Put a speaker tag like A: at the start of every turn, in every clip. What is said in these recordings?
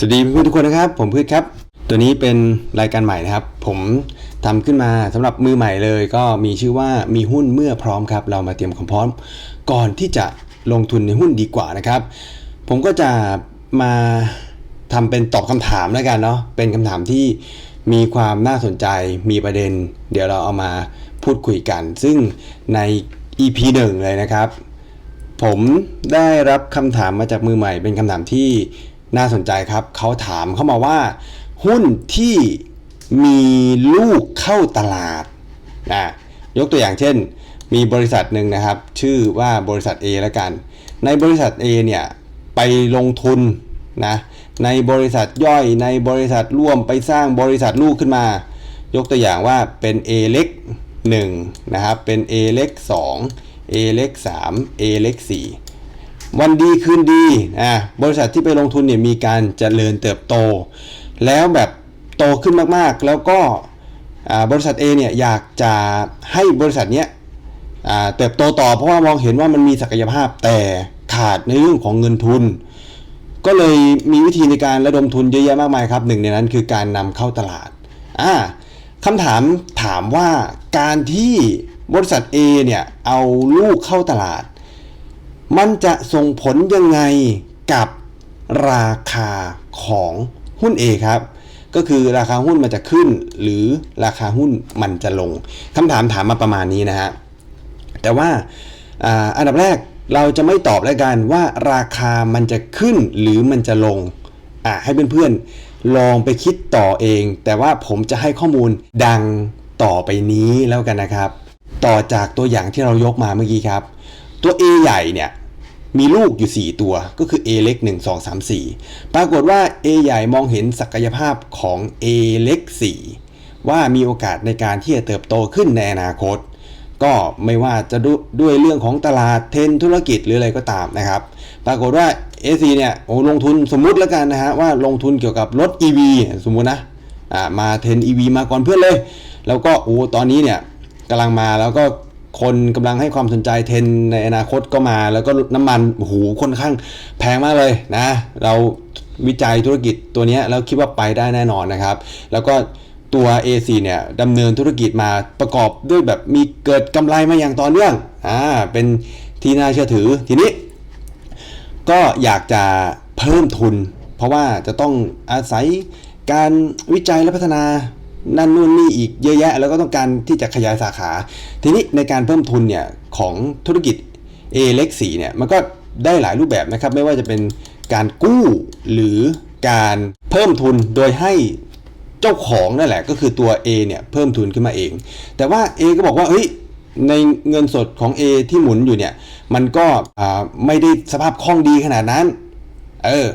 A: สวัสดีเพื่อนทุกคนนะครับ ผมพืชครับ ตัวนี้เป็นรายการใหม่นะครับ ผมทำขึ้นมาสำหรับมือใหม่เลย ก็มีชื่อว่ามีหุ้นเมื่อพร้อมครับ เรามาเตรียมความพร้อม ก่อนที่จะลงทุนในหุ้นดีกว่านะครับ ผมก็จะมาทำเป็นตอบคำถามแล้วกันเนาะเป็นคำถามที่มีความน่าสนใจมีประเด็น เดี๋ยวเราเอามาพูดคุยกัน ซึ่งใน EP 1 เลยนะครับ ผมได้รับคำถามมาจากมือใหม่ เป็นคำถามที่ น่าสนใจครับ เขาถามเข้ามาว่า หุ้นที่มีลูกเข้าตลาดนะยกตัวอย่างเช่น มีบริษัทหนึ่งนะครับ ชื่อว่าบริษัท A แล้วกัน ในบริษัท A เนี่ยไปลงทุนนะในบริษัทย่อยในบริษัทร่วมไปสร้างบริษัทลูกขึ้นมา ยกตัวอย่างว่าเป็น A เล็ก1นะครับเป็น A เล็ก2 A เล็ก3 A เล็ก4 วันดีคืนดีอะบริษัทที่ไปลงทุนเนี่ยมีการเจริญเติบโต แล้วแบบโตขึ้นมากๆ แล้วก็บริษัท A เนี่ยอยากจะให้บริษัทเนี้ยเติบโตต่อเพราะว่ามองเห็นว่ามันมีศักยภาพแต่ขาดในเรื่องของเงินทุน ก็เลยมีวิธีในการระดมทุนเยอะแยะมากมายครับหนึ่งในนั้นคือการนำเข้าตลาดอ่าคำถามถามว่าการที่บริษัท A เนี่ยเอาลูกเข้าตลาด มันจะส่งผลยังไงกับราคาของหุ้น A ครับก็คือราคาหุ้นมันจะขึ้น หรือราคาหุ้นมันจะลงคำถามถามมาประมาณนี้นะฮะแต่ว่าอันดับแรกเราจะไม่ตอบแล้วกันว่าราคามันจะขึ้นหรือมันจะลงอะให้เพื่อนๆลองไปคิดต่อเอง แต่ว่าผมจะให้ข้อมูลดังต่อไปนี้แล้วกันนะครับ ต่อจากตัวอย่างที่เรายกมาเมื่อกี้ครับ ตัว A ใหญ่เนี่ยมีลูกอยู่ 4 ตัวก็คือ A เล็ก 1 2 3 4 ปรากฏว่า A ใหญ่มองเห็นศักยภาพของ A เล็ก 4 ว่ามีโอกาสในการที่จะเติบโตขึ้นในอนาคต ก็ไม่ว่าจะดด้วยเรื่องของตลาดเทรนธุรกิจหรืออะไรก็ตามนะครับ ปรากฏว่า AC เนี่ยโอ้ลงทุนสมมุติแล้วกันนะฮะว่าลงทุนเกี่ยวกับรถ EV สมมุตินะอ่ามาเทรน EV มาก่อนเพื่อนเลย แล้วก็โอ้ตอนนี้เนี่ยกำลังมาแล้วก็ คนกำลังให้ความสนใจเทรนในอนาคตก็มา แล้วก็น้ำมันโอ้โหค่อนข้างแพงมากเลยนะ เราวิจัยธุรกิจตัวเนี้ยแล้วคิดว่าไปได้แน่นอนนะครับ แล้วก็ตัว AC เนี่ยดำเนินธุรกิจมาประกอบด้วยแบบมีเกิดกำไรมาอย่างต่อเนื่องอ่าเป็นที่น่าเชื่อถือทีนี้ ก็อยากจะเพิ่มทุน เพราะว่าจะต้องอาศัยการวิจัยและพัฒนา นั่นนู่นนี่อีกเยอะแยะ แล้วก็ต้องการที่จะขยายสาขา ทีนี้ในการเพิ่มทุนเนี่ยของธุรกิจ A เล็ก4เนี่ยมันก็ได้หลายรูปแบบนะครับ ไม่ว่าจะเป็นการกู้หรือการเพิ่มทุนโดยให้เจ้าของนั่นแหละก็คือตัว A เนี่ยเพิ่มทุนขึ้นมาเอง แต่ว่า A ก็บอกว่าเฮ้ยในเงินสดของ A ที่หมุนอยู่เนี่ยมันก็ไม่ได้สภาพคล่องดีขนาดนั้นเออ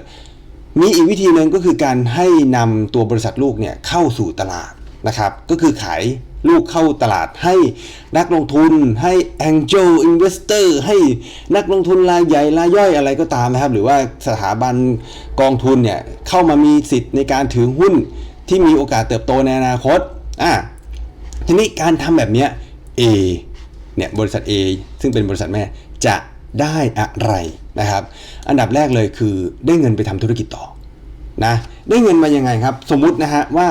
A: มีอีกวิธีหนึ่งก็คือการให้นำตัวบริษัทลูกเนี่ยเข้าสู่ตลาด นะครับ ก็คือขายลูกเข้าตลาดให้นักลงทุนให้ Angel Investor ให้นักลงทุนรายใหญ่รายย่อยอะไรก็ตามนะครับ หรือว่าสถาบันกองทุนเนี่ย เข้ามามีสิทธิ์ในการถือหุ้นที่มีโอกาสเติบโตในอนาคตอะทีนี้การทำแบบเนี้ย A เนี่ยบริษัท A ซึ่งเป็นบริษัทแม่จะได้อะไรนะครับ อันดับแรกเลยคือได้เงินไปทำธุรกิจต่อนะได้เงินมายังไงครับ สมมุตินะฮะว่า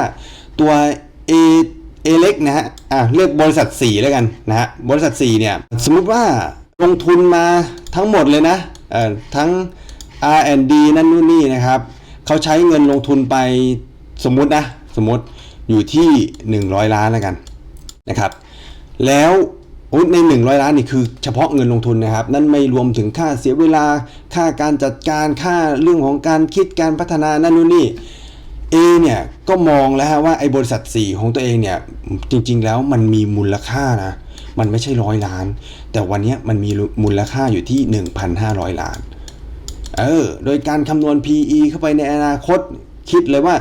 A: ตัว A A เล็กนะฮะอะเรียกบริษัท 4 แล้วกันนะฮะบริษัท 4 เนี่ย สมมุติว่าลงทุนมาทั้งหมดเลยนะเอ่อทั้ง R&D นั่นนู่นนี่นะครับเขาใช้เงินลงทุนไปสมมุตินะ สมมติอยู่ที่ 100 ล้านแล้วกันนะครับ แล้วใน 100 ล้านนี่คือเฉพาะเงินลงทุนนะครับ นั่นไม่รวมถึงค่าเสียเวลา ค่าการจัดการค่าเรื่องของการคิดการพัฒนานั่นนู่นนี่ A เนี่ยก็มองแล้วฮะว่าไอ้บริษัท 4 ของตัวเองเนี่ยจริงๆแล้วมันมีมูลค่านะมันไม่ใช่ร้อยล้าน แต่วันนี้มันมีมูลค่าอยู่ที่ 1,500 ล้าน เออโดยการคำนวณ PE เข้าไปในอนาคตคิดเลยว่า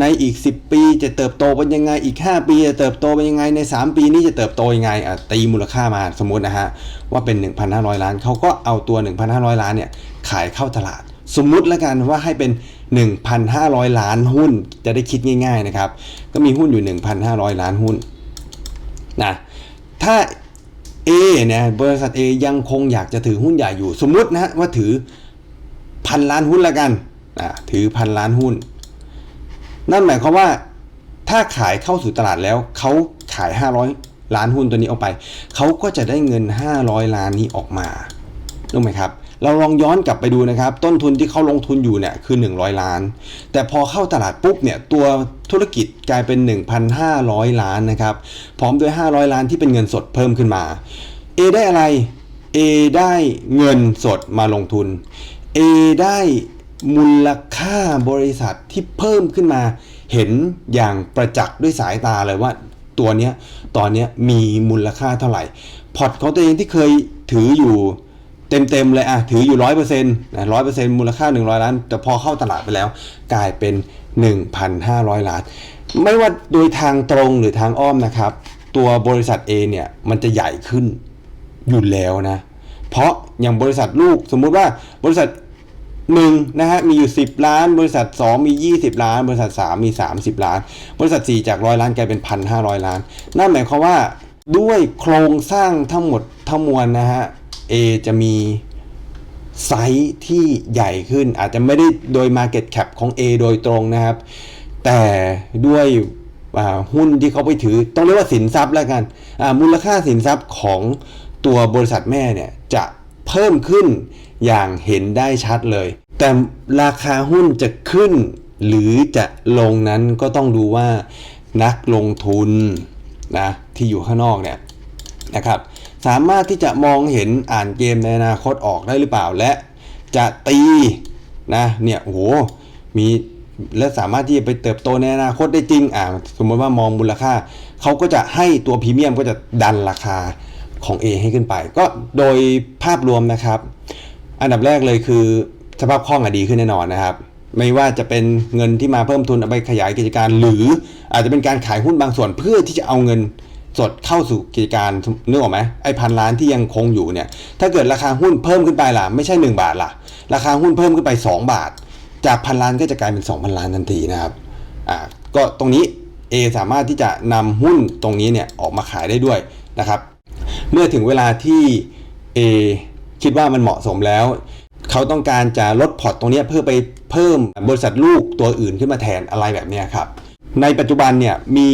A: ในอีก 10 ปีจะเติบโตเป็นยังไง อีก 5 ปีจะเติบโตเป็นยังไง ใน 3 ปีนี้จะเติบโตยังไงอะตีมูลค่ามาสมมตินะฮะว่าเป็น 1,500 ล้านเขาก็เอาตัว 1,500 ล้านเนี่ยขายเข้าตลาด สมมุติแล้วกันว่าให้เป็น 1,500 ล้านหุ้นจะได้คิดง่าย ๆนะครับ ก็มีหุ้นอยู่ 1,500 ล้านหุ้นนะถ้า A เนี่ยบริษัท A ยังคงอยากจะถือหุ้นใหญ่อยู่ สมมุตินะว่าถือพันล้านหุ้นละกันอ่าถือพันล้านหุ้น นั่นหมายความว่าถ้าขายเข้าสู่ตลาดแล้วเขาขาย 500 ล้านหุ้นตัวนี้ออกไป เขาก็จะได้เงิน 500 ล้านนี้ออกมารู้ไหมครับ เราลองย้อนกลับไปดูนะครับ ต้นทุนที่เขาลงทุนอยู่เนี่ยคือ 100 ล้าน แต่พอเข้าตลาดปุ๊บเนี่ยตัวธุรกิจกลายเป็น 1,500 ล้านนะครับ พร้อมด้วย 500 ล้านที่เป็นเงินสดเพิ่มขึ้นมา A ได้อะไร A ได้เงินสดมาลงทุน A ได้มูลค่าบริษัทที่เพิ่มขึ้นมา เห็นอย่างประจักษ์ด้วยสายตาเลยว่าตัวเนี้ยตอนเนี้ยมีมูลค่าเท่าไหร่ พอร์ตของตัวเองที่เคยถืออยู่ เต็มๆเลยอะถืออยู่ร้อยเปอร์เซ็นต์นะร้อยเปอร์เซ็นต์มูลค่า100ล้าน แต่พอเข้าตลาดไปแล้ว กลายเป็น1,500ล้าน ไม่ว่าโดยทางตรงหรือทางอ้อมนะครับ ตัวบริษัท A เนี่ยมันจะใหญ่ขึ้นอยู่แล้วนะ เพราะอย่างบริษัทลูกสมมุติว่าบริษัทหนึ่งนะฮะมีอยู่ 10 ล้าน บริษัท 2 มี 20 ล้าน บริษัท 3 มี 30 ล้าน บริษัท 4 จากร้อยล้านกลายเป็น1,500ล้าน นั่นหมายความว่าด้วยโครงสร้างทั้งหมดทั้งมวลนะฮะ A จะมีไซส์ที่ใหญ่ขึ้น อาจจะไม่ได้โดย Market Cap ของ A โดยตรงนะครับ แต่ด้วยหุ้นที่เขาไปถือ ต้องเรียกว่าสินทรัพย์แล้วกัน มูลค่าสินทรัพย์ของตัวบริษัทแม่เนี่ยจะเพิ่มขึ้นอย่างเห็นได้ชัดเลย แต่ราคาหุ้นจะขึ้นหรือจะลงนั้นก็ต้องดูว่านักลงทุนนะที่อยู่ข้างนอกเนี่ยนะครับ สามารถที่จะมองเห็นอ่านเกมในอนาคตออกได้หรือเปล่าและจะตีนะเนี่ยโอ้โหมีและสามารถที่จะไปเติบโตในอนาคตได้จริงอ่าสมมติว่ามองมูลค่าเขาก็จะให้ตัวพรีเมียมก็จะดันราคาของ A ให้ขึ้นไป ก็โดยภาพรวมนะครับ อันดับแรกเลยคือสภาพคล่องอะดีขึ้นแน่นอนนะครับ ไม่ว่าจะเป็นเงินที่มาเพิ่มทุนเอาไปขยายกิจการ หรืออาจจะเป็นการขายหุ้นบางส่วนเพื่อที่จะเอาเงิน สดเข้าสู่กิจการนึกออกไหมไอ้พันล้านที่ยังคงอยู่เนี่ย ถ้าเกิดราคาหุ้นเพิ่มขึ้นไปล่ะ ไม่ใช่ 1 บาทล่ะ ราคาหุ้นเพิ่มขึ้นไป 2 บาท จากพันล้านก็จะกลายเป็น 2,000 ล้านทันทีนะครับอ่าก็ตรงนี้ A สามารถที่จะนำหุ้นตรงนี้เนี่ยออกมาขายได้ด้วยนะครับ เมื่อถึงเวลาที่ A คิดว่ามันเหมาะสมแล้ว เขาต้องการจะลดพอร์ตตรงนี้เพื่อไปเพิ่มบริษัทลูกตัวอื่นขึ้นมาแทนอะไรแบบเนี้ยครับ ในปัจจุบันเนี่ยมี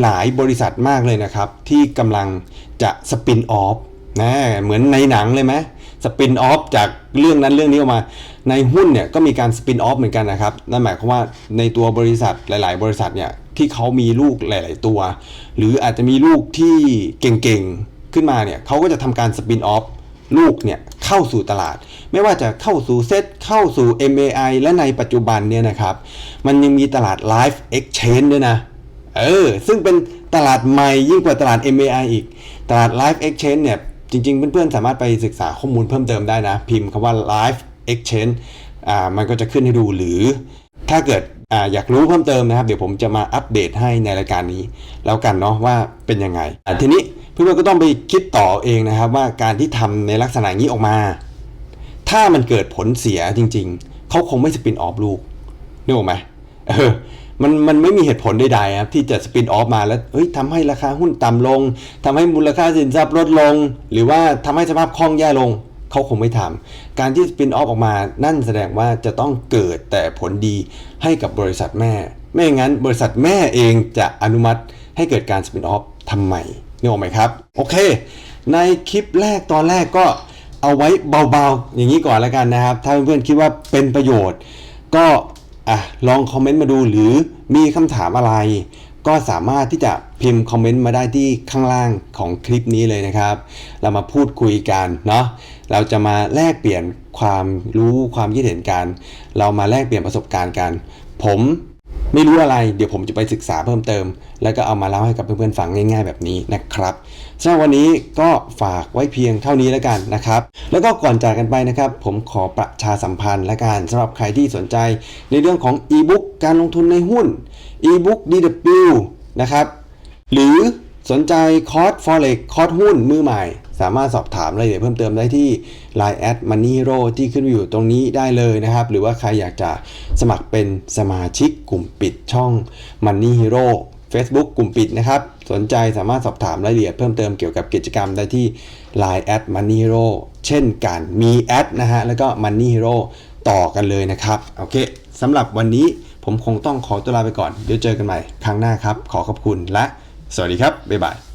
A: หลายบริษัทมากเลยนะครับ ที่กำลังจะสปินออฟนะเหมือนในหนังเลยไหมสปินออฟจากเรื่องนั้นเรื่องนี้ออกมา ในหุ้นเนี่ยก็มีการสปินออฟเหมือนกันนะครับนั่นหมายความว่าในตัวบริษัทหลาย ๆ บริษัทเนี่ยที่เขามีลูกหลาย ๆ ตัว หรืออาจจะมีลูกที่เก่ง ๆ ขึ้นมาเนี่ยเขาก็จะทำการสปินออฟ ลูกเนี่ยเข้าสู่ตลาด ไม่ว่าจะเข้าสู่เซตเข้าสู่ MAI และในปัจจุบันเนี่ยนะครับ มันยังมีตลาด Live Exchange ด้วยนะ เออ ซึ่งเป็นตลาดใหม่ยิ่งกว่าตลาด MAI อีก ตลาด Live Exchange เนี่ย จริง ๆ เพื่อนๆ สามารถไปศึกษาข้อมูลเพิ่มเติมได้นะ พิมพ์คำว่า Live Exchange อ่ามันก็จะขึ้นให้ดูหรือ ถ้าเกิดอ่าอยากรู้เพิ่มเติมนะครับ เดี๋ยวผมจะมาอัปเดตให้ในรายการนี้ แล้วกันเนาะว่าเป็นยังไงอะทีนี้ เพื่อนๆก็ต้องไปคิดต่อเองนะครับ ว่าการที่ทำในลักษณะนี้ออกมา ถ้ามันเกิดผลเสียจริง ๆเขาคงไม่สปินออฟลูกนึกออกไหมเออมันมันไม่มีเหตุผลใดๆครับที่จะสปินออฟมาแล้วเฮ้ยทำให้ราคาหุ้นต่ำลงทำให้มูลค่าสินทรัพย์ลดลง หรือว่าทำให้สภาพคล่องแย่ลงเขาคงไม่ทำการที่สปินออฟออกมานั่นแสดงว่าจะต้องเกิดแต่ผลดีให้กับบริษัทแม่ ไม่งั้นบริษัทแม่เองจะอนุมัติให้เกิดการสปินออฟทำไม นึกออกไหมครับ โอเค ในคลิปแรกตอนแรกก็เอาไว้เบาๆ อย่างนี้ก่อนแล้วกันนะครับ ถ้าเพื่อนๆคิดว่าเป็นประโยชน์ ก็อะลองคอมเมนต์มาดูหรือมีคำถามอะไร ก็สามารถที่จะพิมพ์คอมเมนต์มาได้ที่ข้างล่างของคลิปนี้เลยนะครับ เรามาพูดคุยกันเนาะเราจะมาแลกเปลี่ยนความรู้ความคิดเห็นกัน เรามาแลกเปลี่ยนประสบการณ์กัน ผม ไม่รู้อะไร เดี๋ยวผมจะไปศึกษาเพิ่มเติม แล้วก็เอามาเล่าให้กับเพื่อนๆฟังง่ายๆแบบนี้นะครับสำหรับวันนี้ก็ฝากไว้เพียงเท่านี้แล้วกันนะครับ แล้วก็ก่อนจากกันไปนะครับ ผมขอประชาสัมพันธ์และกันสำหรับใครที่สนใจ ในเรื่องของอีบุ๊กการลงทุนในหุ้น e-book DW นะครับหรือสนใจคอร์ส forex คอร์สหุ้นมือใหม่ สามารถสอบถามรายละเอียดเพิ่มเติมได้ที่ Line at Money Hero ที่ขึ้นอยู่ตรงนี้ได้เลยนะครับ หรือว่าใครอยากจะสมัครเป็นสมาชิกกลุ่มปิดช่อง Money Hero Facebook กลุ่มปิดนะครับ สนใจสามารถสอบถามรายละเอียดเพิ่มเติมเกี่ยวกับกิจกรรมได้ที่ Line at Money Hero เช่นกันมีแอดนะฮะแล้วก็ Money Hero ต่อกันเลยนะครับ โอเคสำหรับวันนี้ผมคงต้องขอตัวลาไปก่อน เดี๋ยวเจอกันใหม่ครั้งหน้าครับ ขอขอบคุณและ สวัสดีครับ บ๊ายบาย